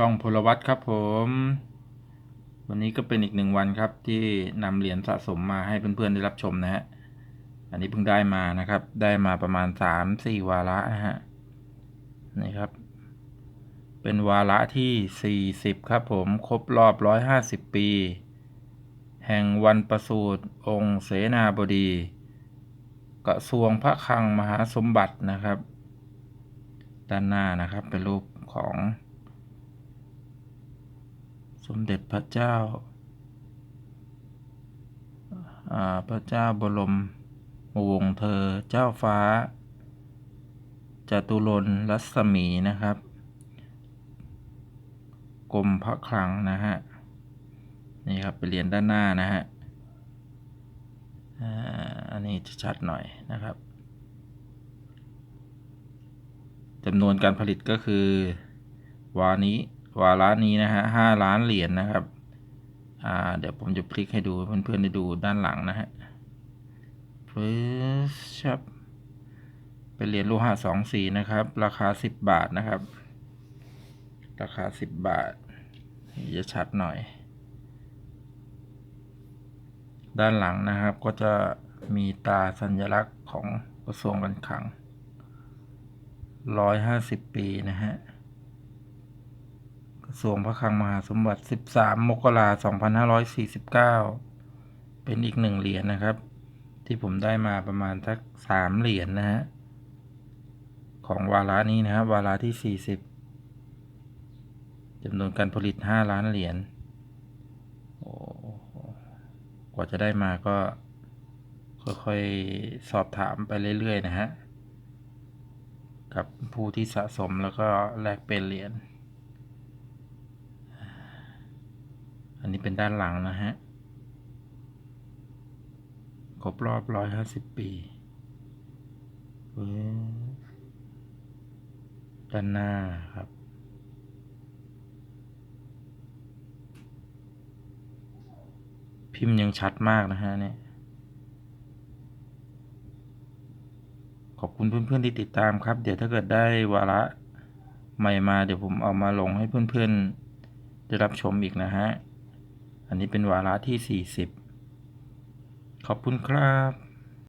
ช่องพลวัตครับผม วันนี้ก็เป็นอีกหนึ่งวันครับที่นำเหรียญสะสมมาให้เพื่อนๆได้รับชมนะฮะ อันนี้เพิ่งได้มานะครับ ได้มาประมาณสามสี่วาระนะฮะนี่ครับ เป็นวาระที่สี่สิบครับผมครบรอบร้อยห้าสิบปี แห่งวันประสูติองค์เสนาบดีกระทรวงพระคลังมหาสมบัตินะครับ ด้านหน้านะครับเป็นรูปของ สมเด็จพระเจ้าพระเจ้าบรมวงศ์เธอเจ้าฟ้าจตุรนรัศมีนะครับกรมพระคลังนะฮะนี่ครับเป็นเรียญด้านหน้านะฮะอันนี้จะชัดหน่อยนะครับจำนวนการผลิตก็คือ วานี้ วาระนี้นะฮะห้าล้านเหรียญนะครับ อ่า เดี๋ยวผมจะพลิกให้ดูเพื่อนๆได้ดูด้านหลังนะฮะฟื้ชับเป็นเหรียญโลหะสองสีนะครับ ราคาสิบบาทนะครับ ราคาสิบบาทจะชัดหน่อย ด้านหลังนะครับก็จะมีตาสัญลักษณ์ของกระทรวงการคลังร้อยห้าสิบปีนะฮะ ทรวงพระคลังมหาสมบัติ 13 มกราคม2549 เป็นอีกหนึ่งเหรียญนะครับ ที่ผมได้มาประมาณสักสามเหรียญนะฮะ ของวาระนี้นะครับวาระที่ 40จำนวนการผลิต 5 ล้านเหรียญกว่าจะได้มาก็ค่อยๆสอบถามไปเรื่อย ๆ นะฮะ กับผู้ที่สะสมแล้วก็แลกเป็นเหรียญ อันนี้เป็นด้านหลังนะฮะ ครบรอบร้อยห้าสิบปีเว้ยด้านหน้าครับ พิมพ์ยังชัดมากนะฮะเนี่ย ขอบคุณเพื่อน ๆ ที่ติดตามครับ เดี๋ยวถ้าเกิดได้วาระใหม่มาเดี๋ยวผมเอามาลงให้เพื่อน ๆ ได้รับชมอีกนะฮะ อันนี้เป็นวาระที่ 40 ขอบคุณครับ